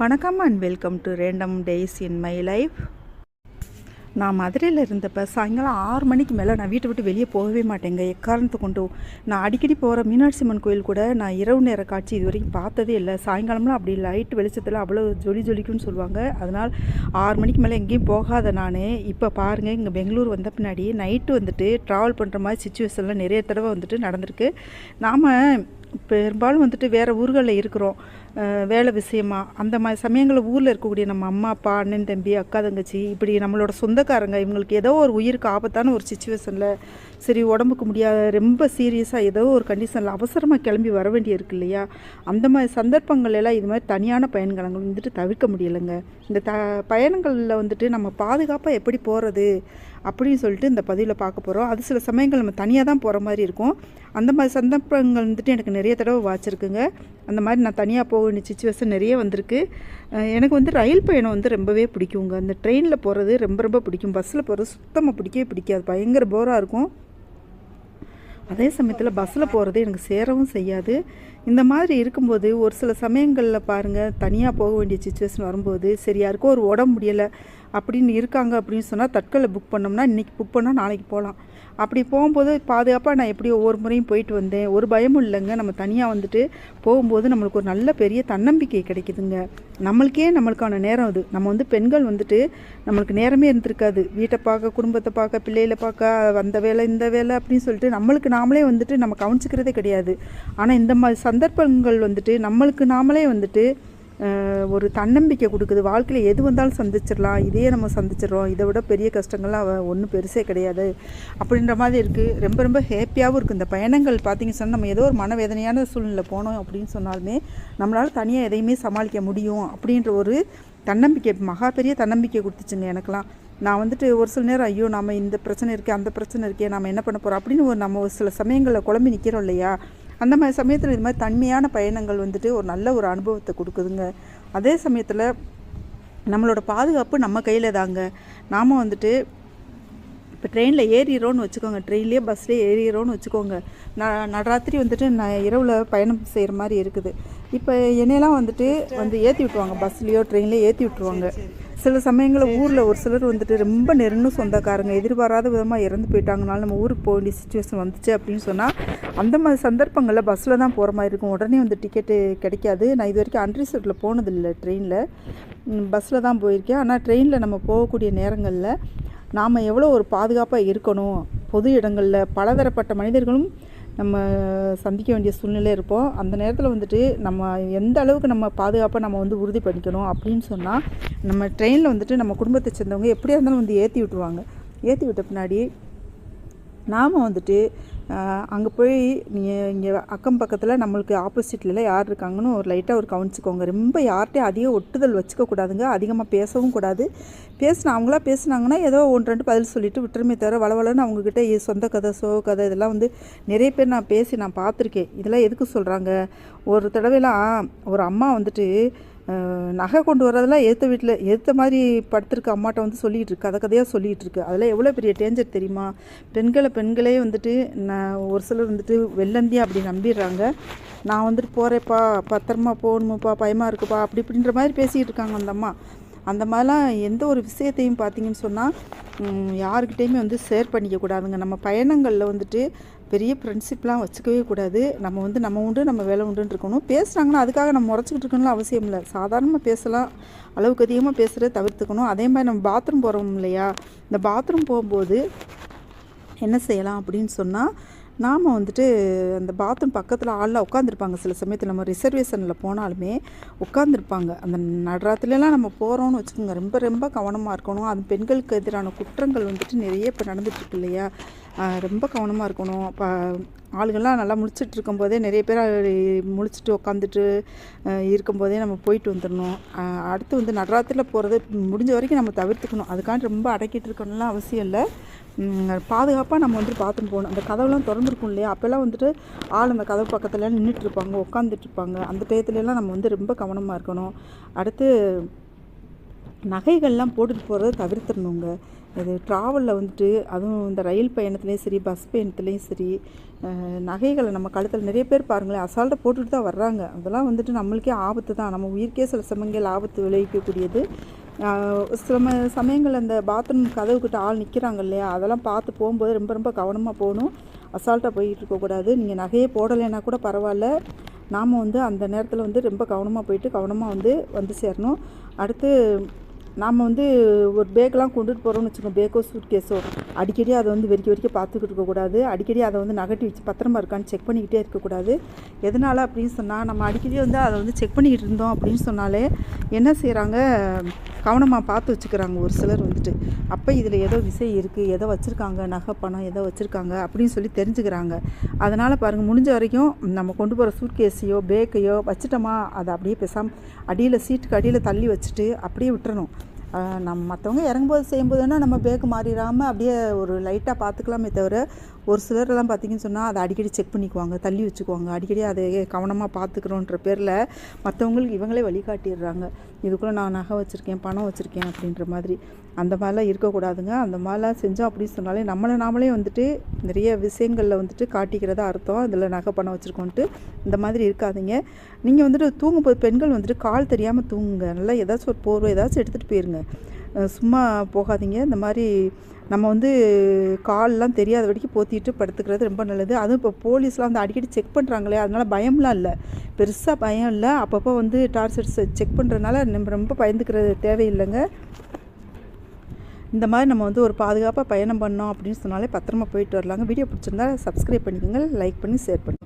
வணக்கம் and welcome to random days in my life நான் மதுரையில் இருந்தப்போ சாயங்காலம் ஆறு மணிக்கு மேலே நான் வீட்டை விட்டு வெளியே போகவே மாட்டேங்க. எக்காரணத்தை கொண்டு? நான் அடிக்கடி போகிற மீனாட்சி அம்மன் கோயில் கூட நான் இரவு நேர காட்சி இது வரைக்கும் பார்த்ததே இல்லை. சாயங்காலம்லாம் அப்படி லைட் வெளிச்சத்தில் அவ்வளோ ஜொலி ஜொலிக்குன்னு சொல்லுவாங்க. அதனால் ஆறு மணிக்கு மேலே எங்கேயும் போகாத நான். இப்போ பாருங்கள் இங்கே பெங்களூர் வந்த பின்னாடி நைட்டு வந்துட்டு ட்ராவல் பண்ணுற மாதிரி சுச்சுவேஷன்லாம் நிறைய தடவை வந்துட்டு நடந்திருக்கு. நாம் பெரும்பாலும் வந்துட்டு வேறு ஊர்களில் இருக்கிறோம். வேலை விஷயமா அந்த மாதிரி சமயங்களில் ஊரில் இருக்கக்கூடிய நம்ம அம்மா அப்பா அண்ணன் தம்பி அக்கா தங்கச்சி இப்படி நம்மளோட சொந்தக்காரங்க இவங்களுக்கு ஏதோ ஒரு உயிருக்கு ஆபத்தான ஒரு சுச்சுவேஷனில் சரி உடம்புக்கு முடியாத ரொம்ப சீரியஸாக ஏதோ ஒரு கண்டிஷனில் அவசரமாக கிளம்பி வர வேண்டிய இருக்கு இல்லையா? அந்த மாதிரி சந்தர்ப்பங்கள் எல்லாம் இது மாதிரி தனியான பயன்களங்கள் வந்துட்டு தவிர்க்க முடியலைங்க. இந்த த பயணங்களில் வந்துட்டு நம்ம பாதுகாப்பாக எப்படி போகிறது அப்படின்னு சொல்லிட்டு இந்த பதிவில் பார்க்க போகிறோம் அது சில சமயங்கள் நம்ம தனியாக தான் போகிற மாதிரி இருக்கும். அந்த மாதிரி சந்தர்ப்பங்கள் வந்துட்டு எனக்கு நிறைய தடவை வாச்சிருக்குங்க. அந்த மாதிரி நான் தனியாக போக வேண்டிய சுச்சுவேஷன் நிறைய வந்திருக்கு. எனக்கு வந்து ரயில் பயணம் வந்து ரொம்பவே பிடிக்குங்க. அந்த ட்ரெயினில் போகிறது ரொம்ப ரொம்ப பிடிக்கும். பஸ்ஸில் போகிறது சுத்தமாக பிடிக்கவே பிடிக்காது. பயங்கர போராக இருக்கும். அதே சமயத்தில் பஸ்ஸில் போகிறது எனக்கு சேரவும் செய்யாது. இந்த மாதிரி இருக்கும்போது ஒரு சில சமயங்களில் பாருங்கள் தனியாக போக வேண்டிய சுச்சுவேஷன் வரும்போது சரி யாருக்கோ ஒரு உடம்பு முடியலை அப்படின்னு இருக்காங்க அப்படின்னு சொன்னால் தட்கலை புக் பண்ணோம்னா இன்றைக்கி புக் பண்ணால் நாளைக்கு போகலாம் அப்படி போகும்போது பாதுகாப்பாக நான் எப்படி ஒவ்வொரு முறையும் போயிட்டு வந்தேன். ஒரு பயமும் இல்லைங்க. நம்ம தனியாக வந்துட்டு போகும்போது நம்மளுக்கு ஒரு நல்ல பெரிய தன்னம்பிக்கை கிடைக்குதுங்க. நம்மளுக்கே நம்மளுக்கான நேரம் அது. நம்ம வந்து பெண்கள் வந்துட்டு நம்மளுக்கு நேரமே இருந்திருக்காது. வீட்டை பார்க்க குடும்பத்தை பார்க்க பிள்ளைகளை பார்க்க அந்த வேலை இந்த வேலை அப்படின்னு சொல்லிட்டு நம்மளுக்கு நாமளே வந்துட்டு நம்ம கவனிச்சிக்கிறதே கிடையாது. ஆனால் இந்த மாதிரி சந்தர்ப்பங்கள் வந்துட்டு நம்மளுக்கு நாமளே வந்துட்டு ஒரு தன்னம்பிக்கை கொடுக்குது. வாழ்க்கையில் எது வந்தாலும் சந்திச்சிடலாம். இதையே நம்ம சந்திச்சிடறோம். இதை விட பெரிய கஷ்டங்கள்லாம் ஒன்றும் பெருசே கிடையாது. அப்படின்ற மாதிரி இருக்குது ரொம்ப ரொம்ப ஹேப்பியாகவும் இருக்குது இந்த பயணங்கள் பார்த்திங்க சொன்னால் நம்ம ஏதோ ஒரு மனவேதனையான சூழ்நிலை போனோம் அப்படின்னு சொன்னாலுமே நம்மளால் தனியாக எதையுமே சமாளிக்க முடியும் அப்படின்ற ஒரு தன்னம்பிக்கை மகா பெரிய தன்னம்பிக்கை கொடுத்துச்சுங்க எனக்கெல்லாம். நான் வந்துட்டு ஒரு சில நேரம் ஐயோ நம்ம இந்த பிரச்சனை இருக்கே அந்த பிரச்சனை இருக்கே நம்ம என்ன பண்ண போகிறோம் அப்படின்னு ஒரு நம்ம ஒரு சில சமயங்களில் குழம்பி நிற்கிறோம் இல்லையா? அந்த மாதிரி சமயத்தில் இது மாதிரி தன்மையான பயணங்கள் வந்துட்டு ஒரு நல்ல ஒரு அனுபவத்தை கொடுக்குதுங்க. அதே சமயத்தில் நம்மளோட பாதுகாப்பு நம்ம கையில் தாங்க. நாம் வந்துட்டு இப்போ ட்ரெயினில் ஏறிடுறோன்னு வச்சுக்கோங்க. ட்ரெயின்லேயே பஸ்லேயே ஏறிடுறோன்னு வச்சுக்கோங்க. நான் நடராத்திரி வந்துட்டு நான் இரவில் பயணம் செய்கிற மாதிரி இருக்குது. இப்போ என்னையெல்லாம் வந்துட்டு வந்து ஏற்றி விட்டுருவாங்க. பஸ்லேயோ ட்ரெயின்லேயோ ஏற்றி விட்டுருவாங்க. சில சமயங்களில் ஊரில் ஒரு சிலர் வந்துட்டு ரொம்ப நெருங்கும் சொந்தக்காரங்க எதிர்பாராத விதமாக இறந்து போயிட்டாங்கனால நம்ம ஊருக்கு போக வேண்டிய சுச்சுவேஷன் வந்துச்சு அப்படின்னு சொன்னால் அந்த மாதிரி சந்தர்ப்பங்களில் பஸ்ஸில் தான் போகிற மாதிரி இருக்கும். உடனே வந்து டிக்கெட்டு கிடைக்காது. நான் இது வரைக்கும் அன்ரிசர்வ்டில் போனதில்லை ட்ரெயினில் பஸ்ஸில் தான் போயிருக்கேன். ஆனால் ட்ரெயினில் நம்ம போகக்கூடிய நேரங்களில் நாம் எவ்வளோ ஒரு பாதுகாப்பாக இருக்கணும். பொது இடங்களில் பலதரப்பட்ட மனிதர்களும் நம்ம சந்திக்க வேண்டிய சூழ்நிலை இருப்போம். அந்த நேரத்தில் வந்துட்டு நம்ம எந்த அளவுக்கு நம்ம பாதுகாப்பாக நம்ம வந்து உறுதி பண்ணிக்கணும் அப்படின்னு சொன்னால் நம்ம ட்ரெயினில் வந்துட்டு நம்ம குடும்பத்தை சேர்ந்தவங்க எப்படியா இருந்தாலும் வந்து ஏற்றி விட்டுருவாங்க. ஏற்றி விட்ட பின்னாடி நாம் வந்துட்டு அங்கே போய் நீங்கள் இங்கே அக்கம் பக்கத்தில் நம்மளுக்கு ஆப்போசிட்லலாம் யார் இருக்காங்கன்னு ஒரு லைட்டாக ஒரு கவனிச்சுக்கோங்க. ரொம்ப யார்கிட்டையும் அதிக ஒட்டுதல் வச்சுக்க கூடாதுங்க. அதிகமாக பேசவும் கூடாது. பேசினா அவங்களா பேசுனாங்கன்னா ஏதோ ஒன்று ரெண்டு பதில் சொல்லிட்டு விட்டுருமே தவிர வளவலன்னு அவங்கக்கிட்ட சொந்த கதை சோ கதை இதெல்லாம் வந்து நிறைய பேர் நான் பேசி நான் பார்த்துருக்கேன். இதெல்லாம் எதுக்கு சொல்கிறாங்க ஒரு தடவைலாம் ஒரு அம்மா வந்துட்டு நகை கொண்டு வரதெல்லாம் ஏற்ற வீட்டில் ஏற்ற மாதிரி படுத்திருக்க அம்மாட்ட வந்து சொல்லிகிட்டு இருக்கு கதை கதையாக சொல்லிகிட்டு இருக்கு. அதெல்லாம் எவ்வளோ பெரிய டேஞ்சர் தெரியுமா? பெண்களை பெண்களே வந்துட்டு நான் ஒரு சிலர் வந்துட்டு வெள்ளந்தியா அப்படி நம்பிடுறாங்க. நான் வந்துட்டு போகிறேப்பா பத்திரமா போகணுமாப்பா பயமாக இருக்குப்பா அப்படி இப்படின்ற மாதிரி பேசிக்கிட்டு இருக்காங்க அந்த அம்மா. அந்த மாதிரிலாம் எந்த ஒரு விஷயத்தையும் பார்த்தீங்கன்னு சொன்னால் யாருக்கிட்டேயுமே வந்து ஷேர் பண்ணிக்க கூடாதுங்க. நம்ம பயணங்களில் வந்துட்டு பெரிய ஃப்ரெண்ட்ஷிப்லாம் வச்சுக்கவே கூடாது. நம்ம வந்து நம்ம உண்டு நம்ம வேலை உண்டுன்னு இருக்கணும். பேசுகிறாங்கன்னா அதுக்காக நம்ம முறைச்சிக்கிட்டு இருக்கணும்னு அவசியம் இல்லை. சாதாரணமாக பேசலாம் அளவுக்கு அதிகமாக பேசுகிறத தவிர்த்துக்கணும். அதே மாதிரி நம்ம பாத்ரூம் போகிறோம் இல்லையா? இந்த பாத்ரூம் போகும்போது என்ன செய்யலாம் அப்படின்னு சொன்னால் நாம் வந்துட்டு அந்த பாத்ரூம் பக்கத்தில் ஆளில் உட்காந்துருப்பாங்க சில சமயத்தில் நம்ம ரிசர்வேஷனில் போனாலுமே உட்காந்துருப்பாங்க அந்த நடராத்திலலாம் நம்ம போகிறோம்னு வச்சுக்கோங்க. ரொம்ப ரொம்ப கவனமாக இருக்கணும். அது பெண்களுக்கு எதிரான குற்றங்கள் வந்துட்டு நிறைய இப்போ நடந்துட்டுருக்கு இல்லையா? ரொம்ப கவனமாக இருக்கணும். இப்போ ஆளுங்கள்லாம் நல்லா முழிச்சிட்டு இருக்கும்போதே நிறைய பேர் முழிச்சிட்டு உட்காந்துட்டு இருக்கும்போதே நம்ம போயிட்டு வந்துடணும். அடுத்து வந்து நடராத்திரில் போகிறது முடிஞ்ச வரைக்கும் நம்ம தவிர்த்துக்கணும். அதுக்காண்டி ரொம்ப அடக்கிட்டு இருக்கணும்லாம் அவசியம் இல்லை. பாதுகாப்பாக நம்ம வந்துட்டு பாத்ரூம் போகணும். அந்த கதவுலாம் திறந்துருக்கும் இல்லையா? அப்போல்லாம் வந்துட்டு ஆள் அந்த கதவு பக்கத்தில் நின்றுட்டு இருப்பாங்க உட்காந்துட்டு இருப்பாங்க அந்த டயத்துலலாம் நம்ம வந்து ரொம்ப கவனமாக இருக்கணும். அடுத்து நகைகள்லாம் போட்டுட்டு போகிறத தவிர்த்துடணுங்க. இது ட்ராவலில் வந்துட்டு அதுவும் இந்த ரயில் பயணத்துலேயும் சரி பஸ் பயணத்துலேயும் சரி நகைகளை நம்ம கழுத்தில் நிறைய பேர் பாருங்களேன் அசால்ட்டை போட்டுட்டு தான் வர்றாங்க. அதெல்லாம் வந்துட்டு நம்மளுக்கே ஆபத்து தான் நம்ம உயிர்க்கே சில சமயங்கள் ஆபத்து விளைவிக்கக்கூடியது. சில சமயங்கள் அந்த பாத்ரூம் கதவுக்கிட்ட ஆள் நிற்கிறாங்க இல்லையா? அதெல்லாம் பார்த்து போகும்போது ரொம்ப ரொம்ப கவனமாக போகணும். அசால்ட்டாக போயிட்டு இருக்கக்கூடாது நீங்கள் நகையே போடலைன்னா கூட பரவாயில்ல. நாம் வந்து அந்த நேரத்தில் வந்து ரொம்ப கவனமாக போயிட்டு கவனமாக வந்து வந்து சேரணும். அடுத்து நாம் வந்து ஒரு பேக்கெலாம் கொண்டுட்டு போகிறோம்னு வச்சுக்கோங்க. பேக்கோ சூட் கேஸோ அடிக்கடி அதை வந்து வெறிக்க வெறிக்க பார்த்துக்கிட்டு இருக்கக்கூடாது அடிக்கடி அதை வந்து நகட்டி வச்சு பத்திரமா இருக்கான்னு செக் பண்ணிக்கிட்டே இருக்கக்கூடாது எதனால் அப்படின்னு சொன்னால் நம்ம அடிக்கடி வந்து அதை வந்து செக் பண்ணிக்கிட்டு இருந்தோம் அப்படின்னு சொன்னாலே என்ன செய்கிறாங்க கவனமாக பார்த்து வச்சுக்கிறாங்க ஒரு சிலர் வந்துட்டு. அப்போ இதில் ஏதோ விசை இருக்குது எதோ வச்சுருக்காங்க நகை பணம் ஏதோ வச்சுருக்காங்க அப்படின்னு சொல்லி தெரிஞ்சுக்கிறாங்க. அதனால் பாருங்கள் முடிஞ்ச வரைக்கும் நம்ம கொண்டு போகிற சூட்கேஸையோ பேக்கையோ வச்சுட்டோமா அதை அப்படியே பேசாமல் அடியில் சீட்டுக்கு அடியில் தள்ளி வச்சுட்டு அப்படியே விட்டுறணும். நம்ம மற்றவங்க இறங்கும்போது செய்யும்போதுன்னா நம்ம பேக்கு மாறிடாமல் அப்படியே ஒரு லைட்டாக பார்த்துக்கலாமே தவிர ஒரு சிலர்லாம் பார்த்தீங்கன்னு சொன்னால் அதை அடிக்கடி செக் பண்ணிக்குவாங்க தள்ளி வச்சுக்குவாங்க. அடிக்கடி அதை கவனமாக பார்த்துக்கிறோன்ற பேரில் மற்றவங்களுக்கு இவங்களே வழிகாட்டிடுறாங்க. இதுக்குள்ளே நான் நகை வச்சுருக்கேன் பணம் வச்சுருக்கேன் அப்படின்ற மாதிரி. அந்த மாதிரிலாம் இருக்கக்கூடாதுங்க. அந்த மாதிரிலாம் செஞ்சோம் அப்படின்னு சொன்னாலே நம்மளை நாமளே வந்துட்டு நிறைய விஷயங்களில் வந்துட்டு காட்டிக்கிறதா அர்த்தம். இதில் நகை பணம் வச்சுருக்கோன்ட்டு இந்த மாதிரி இருக்காதுங்க. நீங்கள் வந்துட்டு தூங்கும்போது பெண்கள் வந்துட்டு கால் தெரியாமல் தூங்குங்க. நல்லா ஏதாச்சும் ஒரு போர்வை ஏதாச்சும் எடுத்துகிட்டு போயிருங்க. சும்மா போகாதீங்க. இந்த மாதிரி நம்ம வந்து கால்லாம் தெரியாத வரைக்கும் போத்திட்டு படுத்துக்கிறது ரொம்ப நல்லது. அதுவும் இப்போ போலீஸ்லாம் வந்து அடிக்கடி செக் பண்ணுறாங்களே அதனால் பயம்லாம் இல்லை. பெருசாக பயம் இல்லை. அப்பப்போ வந்து டார்ச்சர்ஸ் செக் பண்ணுறதுனால நம்ம ரொம்ப பயந்துக்கிறது தேவையில்லைங்க. இந்த மாதிரி நம்ம வந்து ஒரு பாதுகாப்பாக பயணம் பண்ணோம் அப்படின்னு சொன்னாலே பத்திரமா போயிட்டு வரலாங்க. வீடியோ பிடிச்சிருந்தா சப்ஸ்கிரைப் பண்ணிக்கோங்க லைக் பண்ணி ஷேர் பண்ணுங்கள்